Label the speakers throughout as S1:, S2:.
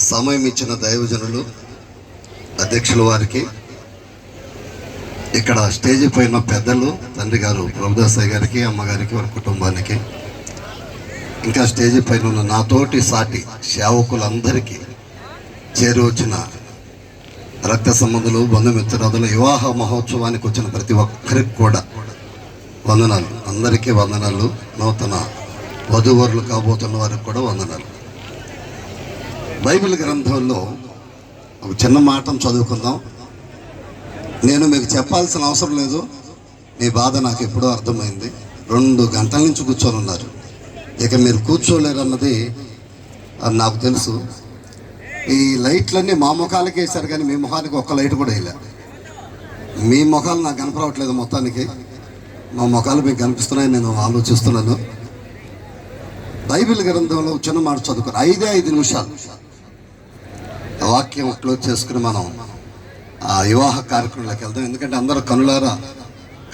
S1: సమయం ఇచ్చిన దైవజనులు అధ్యక్షుల వారికి ఇక్కడ స్టేజ్ పైన పెద్దలు తండ్రి గారు ప్రభుదాసాయి గారికి అమ్మగారికి వారి కుటుంబానికి ఇంకా స్టేజ్ పైన ఉన్న నాతోటి సాటి సేవకులందరికీ చేరి వచ్చిన రక్త సంబంధులు బంధుమిత్రులు వివాహ మహోత్సవానికి వచ్చిన ప్రతి ఒక్కరికి కూడా వందనాలు. అందరికీ వందనాలు. నూతన వధువరులు కాబోతున్న వారికి కూడా వందనాలు. బైబిల్ గ్రంథంలో ఒక చిన్న మాటను చదువుకుందాం. నేను మీకు చెప్పాల్సిన అవసరం లేదు. మీ బాధ నాకు ఎప్పుడో అర్థమైంది. రెండు గంటల నుంచి కూర్చొని ఉన్నారు. ఇక మీరు కూర్చోలేరన్నది అది నాకు తెలుసు. ఈ లైట్లన్నీ మా ముఖాలకి వేశారు కానీ మీ ముఖానికి ఒక్క లైట్ కూడా వేయలే. మీ ముఖాలు నాకు కనపడవట్లేదు మొత్తానికి. మా ముఖాలు మీకు కనిపిస్తున్నాయని నేను ఆలోచిస్తున్నాను. బైబిల్ గ్రంథంలో చిన్న మాట చదువుకుని ఐదే ఐదు నిమిషాలు. వాక్యం క్లోజ్ చేసుకుని మనం ఆ వివాహ కార్యక్రమంలోకి వెళ్దాం. ఎందుకంటే అందరూ కనులారా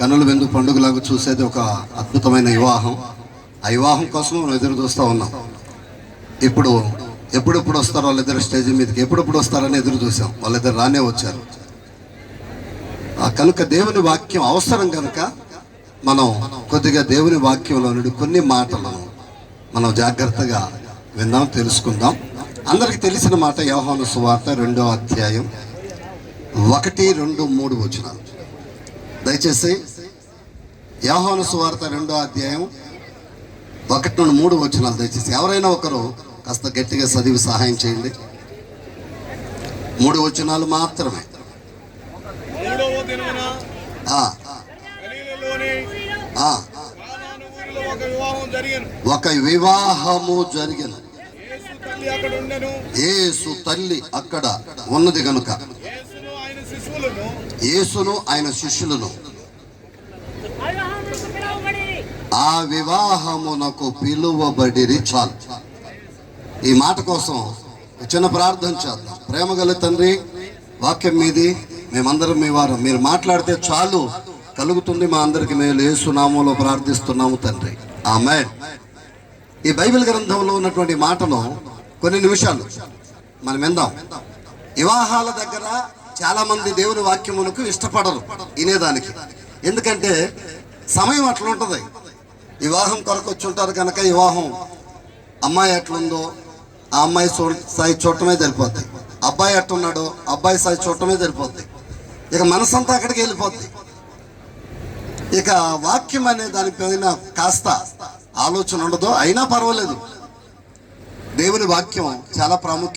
S1: కనుల వెందు పండుగలాగా చూసేది ఒక అద్భుతమైన వివాహం. ఆ వివాహం కోసం మనం ఎదురు చూస్తూ ఉన్నాం. ఇప్పుడు ఎప్పుడెప్పుడు వస్తారో వాళ్ళిద్దరు స్టేజ్ మీదకి ఎప్పుడెప్పుడు వస్తారని ఎదురు చూసాం. వాళ్ళిద్దరు రానే వచ్చారు. ఆ కనుక దేవుని వాక్యం అవసరం కనుక మనం కొద్దిగా దేవుని వాక్యంలో నుండి కొన్ని మాటలను మనం జాగ్రత్తగా విందాం తెలుసుకుందాం. అందరికి తెలిసిన మాట యోహాను సువార్త రెండో అధ్యాయం ఒకటి రెండు మూడు వచనాలు. దయచేసి యోహాను సువార్త రెండో అధ్యాయం ఒకటి నుండి మూడు వచనాలు దయచేసి. ఎవరైనా ఒకరు కాస్త గట్టిగా చదివి సహాయం చేయండి. మూడు వచనాలు మాత్రమే.
S2: ఒక
S1: వివాహము జరిగిన.
S2: యేసు తల్లి అక్కడ
S1: ఉన్నది గనుక.
S2: యేసును ఆయన
S1: శిష్యులను. ఆ వివాహమునకు పిలువబడిరి చాలు. ఈ మాట కోసం చిన్న ప్రార్థన చేద్దాం. ప్రేమ గల తండ్రి వాక్యం మీది. మేమందరం మీ వారం. మీరు మాట్లాడితే చాలు. కలుగుతుంది మా అందరికి. మేలు ఏసునామంలో ప్రార్థిస్తున్నాము తండ్రి. ఆమె ఈ బైబిల్ గ్రంథంలో ఉన్నటువంటి మాటను కొన్ని నిమిషాలు మనం విందాం. వివాహాల దగ్గర చాలా మంది దేవుని వాక్యమునకు ఇష్టపడరు వినేదానికి. ఎందుకంటే సమయం అట్లా ఉంటుంది. వివాహం కొరకు వచ్చి ఉంటారు కనుక వివాహం అమ్మాయి ఎట్లుందో ఆ అమ్మాయి చూ స్థాయి చూడటమే తెలిపోద్ది అబ్బాయి ఎట్టున్నాడో అబ్బాయి స్థాయి చూడటమే తెలిపోద్ది ఇక మనసంతా అక్కడికి వెళ్ళిపోద్ది. ఇక వాక్యం అనే దానిపైన కాస్త ఆలోచన ఉండదు అయినా పర్వాలేదు. దేవుని వాక్యం చాలా ప్రాముఖ్యం.